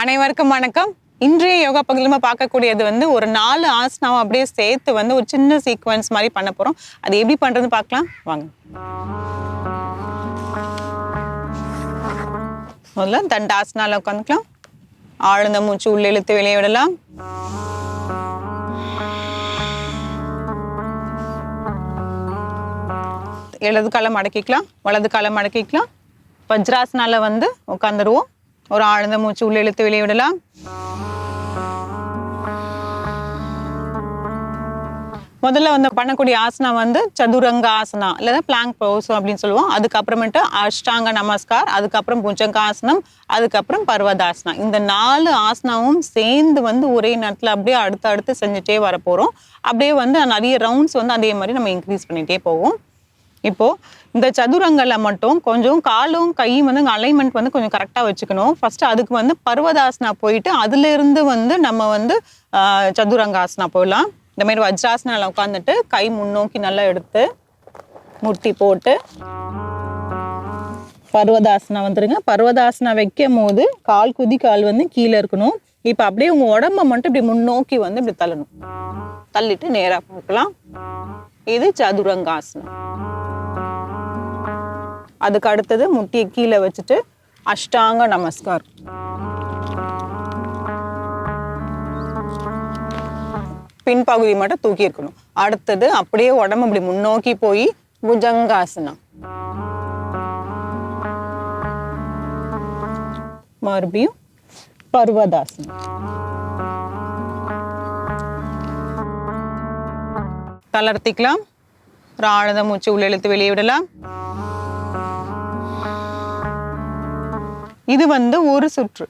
அனைவருக்கும் வணக்கம். இன்றைய யோகா பகுதியில் நம்ம பார்க்கக்கூடியது வந்து ஒரு நாலு ஆசனாவை அப்படியே சேர்த்து வந்து ஒரு சின்ன சீக்வன்ஸ் மாதிரி பண்ண போகிறோம் அது எப்படி பண்ணுறதுன்னு பார்க்கலாம். வாங்க. முதல்ல தண்டாசனால உட்காந்துக்கலாம். ஆழ்ந்த மூச்சு உள்ள இழுத்து வெளியே விடலாம். இடது காலம் மடக்கிக்கலாம் வலது காலம் மடக்கிக்கலாம். வஜ்ராசனால வந்து உட்காந்துருவோம். ஒரு ஆழ்ந்த மூச்சு உள்ள இழுத்து வெளியே விடலாம். முதல்ல வந்து பண்ணக்கூடிய ஆசனா வந்து சதுரங்க ஆசனா இல்லைன்னா பிளாங்க் போஸ் அப்படின்னு சொல்லுவோம். அதுக்கப்புறமேட்டு அஷ்டாங்க நமஸ்கார் அதுக்கப்புறம் புஜங்காசனம் அதுக்கப்புறம் பர்வதாசனா. இந்த நாலு ஆசனாவும் சேர்ந்து வந்து ஒரே நேரத்தில் அப்படியே அடுத்து அடுத்து செஞ்சுட்டே வர போகிறோம் அப்படியே வந்து நிறைய ரவுண்ட்ஸ் வந்து அதே மாதிரி நம்ம இன்க்ரீஸ் பண்ணிகிட்டே போவோம். இப்போது இந்த சதுரங்களில் மட்டும் கொஞ்சம் காலும் கையும் வந்து அலைன்மெண்ட் வந்து கொஞ்சம் கரெக்டாக வச்சுக்கணும். ஃபர்ஸ்ட் அதுக்கு வந்து பர்வதாசனா போயிட்டு அதுலேருந்து வந்து நம்ம வந்து சதுரங்காசனா போயிடலாம் இந்த மாதிரி வஜ்ராசனால உட்காந்துட்டு கை முன்னோக்கி நல்லா எடுத்து முட்டி போட்டு பர்வதாசனா வந்துருங்க. பர்வதாசனா வைக்கும் போது கால் குதி கால் வந்து கீழே இருக்கணும். இப்போ அப்படியே உங்க உடம்ப மட்டும் இப்படி முன்னோக்கி வந்து இப்படி தள்ளணும். தள்ளிட்டு நேராக பார்க்கலாம். இது சதுரங்காசனம். அதுக்கு அடுத்தது முட்டியை கீழே வச்சுட்டு அஷ்டாங்க நமஸ்கார் பின்பகுதி மட்டும் தூக்கி இருக்கணும். அடுத்தது அப்படியே உடம்பு இப்படி முன்னோக்கி போய் புஜங்காசனம். மறுபடியும் பர்வதாசனம். தளர்த்திக்கலாம். ஒரு ஆழ்ந்த மூச்சு உள்ள எழுத்து வெளியே விடலாம். இது வந்து ஒரு சுற்று.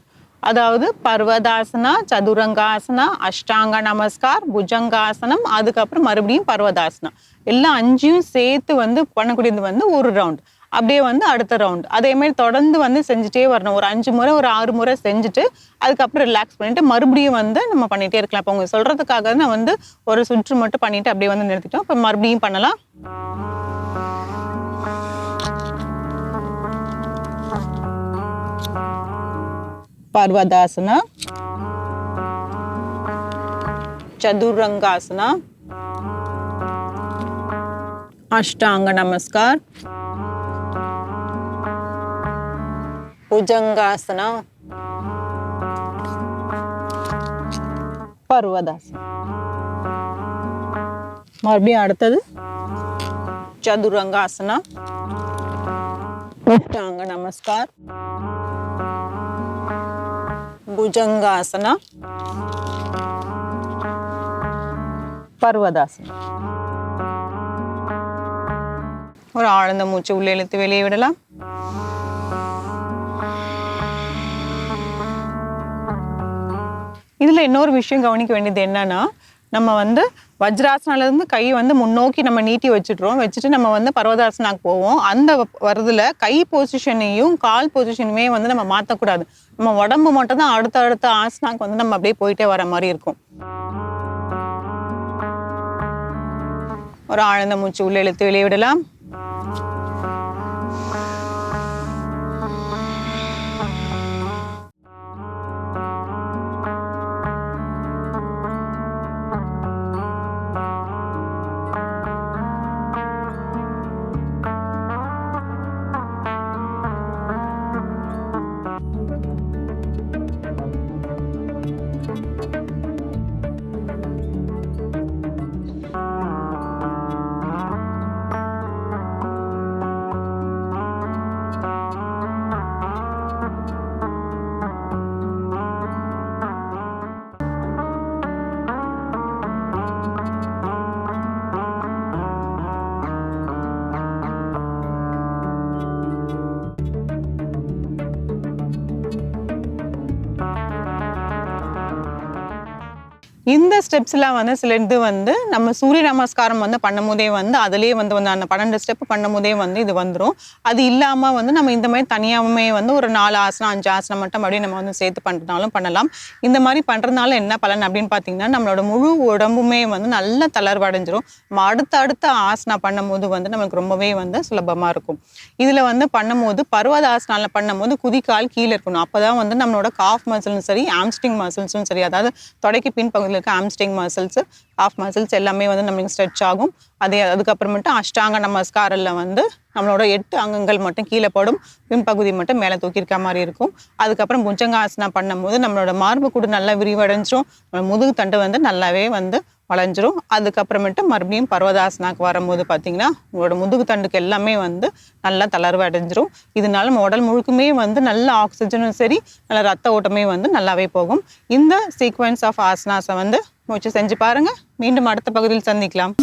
அதாவது பர்வதாசனா சதுரங்காசனா அஷ்டாங்க நமஸ்கார் புஜங்காசனம் அதுக்கப்புறம் மறுபடியும் பர்வதாசனா எல்லாம் அஞ்சையும் சேர்த்து வந்து பண்ணக்கூடியது வந்து ஒரு ரவுண்ட் அப்படியே வந்து அடுத்த ரவுண்ட் அதே மாதிரி தொடர்ந்து வந்து செஞ்சுட்டே வரணும். ஒரு அஞ்சு முறை ஒரு ஆறு முறை செஞ்சுட்டு அதுக்கப்புறம் ரிலாக்ஸ் பண்ணிட்டு மறுபடியும் வந்து நம்ம பண்ணிட்டே இருக்கலாம். இப்போ உங்க சொல்றதுக்காக நான் வந்து ஒரு சுற்று மட்டும் பண்ணிட்டு அப்படியே வந்து நிறுத்திட்டோம். இப்போ மறுபடியும் பண்ணலாம். பர்வதாசனா சதுரங்காசனா அஷ்டாங்க நமஸ்கார் புஜங்காசனா பர்வதாசனா மறுபடியும் அடுத்தது சதுரங்காசனா அஷ்டாங்க நமஸ்கார் புஜங்காசனா பர்வதாசனா ஒரு ஆழ்ந்த மூச்சு உள்ளே இழுத்து வெளியே விடலாம் இதுல இன்னொரு விஷயம் கவனிக்க வேண்டியது என்னன்னா நம்ம வந்து வஜ்ராசனாலேருந்து கை வந்து முன்னோக்கி நம்ம நீட்டி வச்சுட்றோம். வச்சுட்டு நம்ம வந்து பர்வதாசனாக்கு போவோம். அந்த வரதுல கை பொசிஷனையும் கால் பொசிஷனுமே வந்து நம்ம மாற்றக்கூடாது நம்ம உடம்பு மட்டும் தான் அடுத்த அடுத்த ஆசனாக்கு வந்து நம்ம அப்படியே போயிட்டே வர மாதிரி இருக்கும். ஒரு ஆழ்ந்த மூச்சு உள்ள இழுத்து வெளியே விடலாம். இந்த ஸ்டெப்ஸ்லாம் வந்து சில இது வந்து நம்ம சூரிய நமஸ்காரம் வந்து பண்ணும்போதே வந்து அதுலேயே வந்து வந்து அந்த பன்னெண்டு ஸ்டெப் பண்ணும்போதே வந்து இது வந்துடும் அது இல்லாமல் வந்து நம்ம இந்த மாதிரி தனியாகவுமே வந்து ஒரு நாலு ஆசனம் அஞ்சு ஆசனம் மட்டும் அப்படியே நம்ம வந்து சேர்த்து பண்ணுறதுனாலும் பண்ணலாம். இந்த மாதிரி பண்ணுறதுனால என்ன பலன் அப்படின்னு பார்த்தீங்கன்னா நம்மளோட முழு உடம்புமே வந்து நல்ல தளர்வடைஞ்சிரும். நம்ம அடுத்த அடுத்த ஆசனா பண்ணும்போது வந்து நமக்கு ரொம்பவே வந்து சுலபமாக இருக்கும். இதில் வந்து பண்ணும்போது பருவத ஆசனால பண்ணும்போது குதிக்கால் கீழே இருக்கணும். அப்போ தான் வந்து நம்மளோட காஃப் மசிலும் சரி ஆம்ஸ்டிங் மசில்ஸும் சரி அதாவது தொடைக்கு பின்பகுதி இருக்க ஆம்ஸ்டிங் மசில்ஸ் ஆஃப் மசில்ஸ் எல்லாமே வந்து நம்மளுக்கு ஸ்ட்ரெச் ஆகும். அதே அதுக்கப்புறமேட்டு அஷ்டாங்க நமஸ்காரில் வந்து நம்மளோட எட்டு அங்கங்கள் மட்டும் கீழே படும் பின்பகுதி மட்டும் மேலே தூக்கியிருக்க மாதிரி இருக்கும். அதுக்கப்புறம் புஞ்சங்காசனா பண்ணும்போது நம்மளோட மார்பு கூடு நல்லா விரிவடைஞ்சிரும். முதுகு தண்டு வந்து நல்லாவே வந்து வளைஞ்சிரும். அதுக்கப்புறமேட்டு மறுபடியும் பர்வதாசனாக்கு வரும்போது பார்த்தீங்கன்னா உங்களோட முதுகு தண்டுக்கு எல்லாமே வந்து நல்லா தளர்வு அடைஞ்சிரும். இதனால நம்ம உடல் முழுக்குமே வந்து நல்ல ஆக்சிஜனும் சரி நல்ல ரத்த ஓட்டமே வந்து நல்லாவே போகும். இந்த சீக்வன்ஸ் ஆஃப் ஆசனாஸை வந்து முயற்சி செஞ்சு பாருங்க. மீண்டும் அடுத்த பகுதியில் சந்திக்கலாம்.